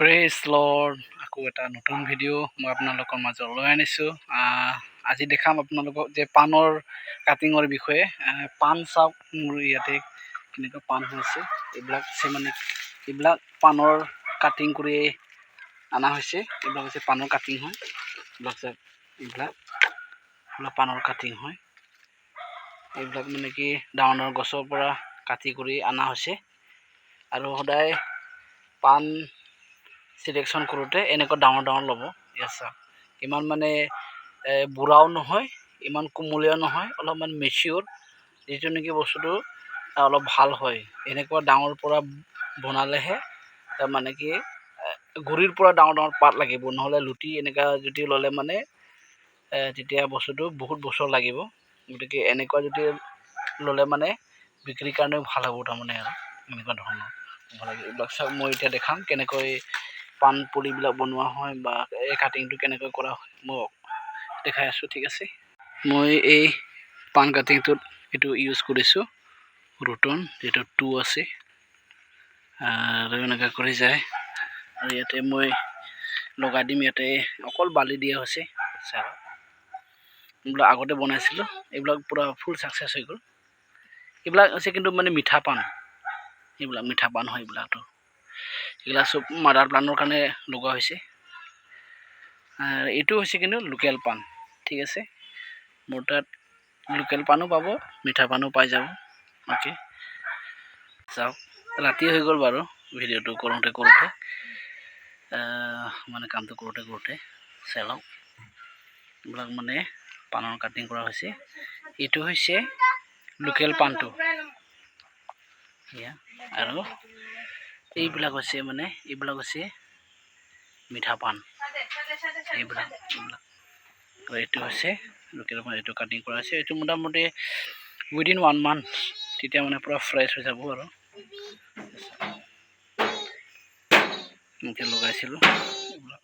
Praise lord আকৌ এটা নতুন ভিডিঅ' মই আপোনালোকৰ মাজত লৈ আনিছোঁ। আজি দেখাম আপোনালোকক যে পাণৰ কাটিঙৰ বিষয়ে। পাণ চাওক মোৰ ইয়াতে কেনেকুৱা পাণ হৈ আছে। এইবিলাক হৈছে মানে এইবিলাক পাণৰ কাটিং কৰি অনা হৈছে। এইবিলাক হৈছে পাণৰ কাটিং হয়। এইবিলাক চাওক এইবিলাক পাণৰ কাটিং হয়। এইবিলাক মানে কি, ডাঙৰ ডাঙৰ গছৰ পৰা কাটি কৰি অনা হৈছে। আৰু সদায় পাণ চিলেকশ্যন কৰোঁতে এনেকুৱা ডাঙৰ ডাঙৰ ল'ব। চাওক ইমান মানে বুঢ়াও নহয়, ইমান কোমলীয়া নহয়, অলপমান মেচিয়ৰ যিটো নেকি বস্তুটো অলপ ভালো হয়। এনেকুৱা ডাঙৰ পৰা বনালেহে মানে কি গুৰিৰ পৰা ডাঙৰ ডাঙৰ পাত লাগিব। নহ'লে লুটি এনেকুৱা যদি ল'লে মানে তেতিয়া বস্তুটো বহুত বছৰ লাগিব। গতিকে এনেকুৱা যদি ল'লে মানে বিক্ৰীৰ কাৰণেও ভালো হ'ব তাৰমানে আৰু। এনেকুৱা ধৰণৰ হ'ব লাগে। এইবিলাক চাওক মই এতিয়া দেখাম কেনেকৈ পাণ পুলিবিলাক বনোৱা হয় বা এই কাটিংটো কেনেকৈ কৰা হয়, মই দেখাই আছোঁ, ঠিক আছে? মই এই পাণ কাটিংটোত এইটো ইউজ কৰিছোঁ, ৰুটন যিটো টু আছে। আৰু এনেকৈ কৰি যায়। আৰু ইয়াতে মই লগাই দিম, ইয়াতে অকল বালি দিয়া হৈছে চাওক এইবিলাক আগতে বনাইছিলোঁ, এইবিলাক পূৰা ফুল ছাকচেছ হৈ গ'ল। এইবিলাক হৈছে কিন্তু মানে মিঠা পাণ এইবিলাক মিঠা পাণ হয় এইবিলাকতো এইবিলাক চব মাদাৰ প্লান্টৰ কাৰণে লগোৱা হৈছে। এইটো হৈছে কিন্তু লোকেল পাণ, ঠিক আছে? মোৰ তাত লোকেল পাণো পাব, মিঠা পাণো পাই যাব। অ'কে চাওক, ৰাতি হৈ গ'ল বাৰু ভিডিঅ'টো কৰোঁতে কৰোঁতে। মানে কামটো কৰোঁতে কৰোঁতে চাই লওক। এইবিলাক মানে পাণৰ কাটিং কৰা হৈছে। এইটো হৈছে লোকেল পাণটো। এয়া, আৰু এইবিলাক হৈছে মানে এইবিলাক হৈছে মিঠা পাণ এইবিলাক এইবিলাক। আৰু এইটো হৈছে লোকেল এইটো কাটিং কৰা হৈছে। এইটো মোটামুটি উইদিন ওৱান মান্থ তেতিয়া মানে পূৰা ফ্ৰেছ হৈ যাব আৰু। এনেকৈ লগাইছিলোঁ। এইবিলাক।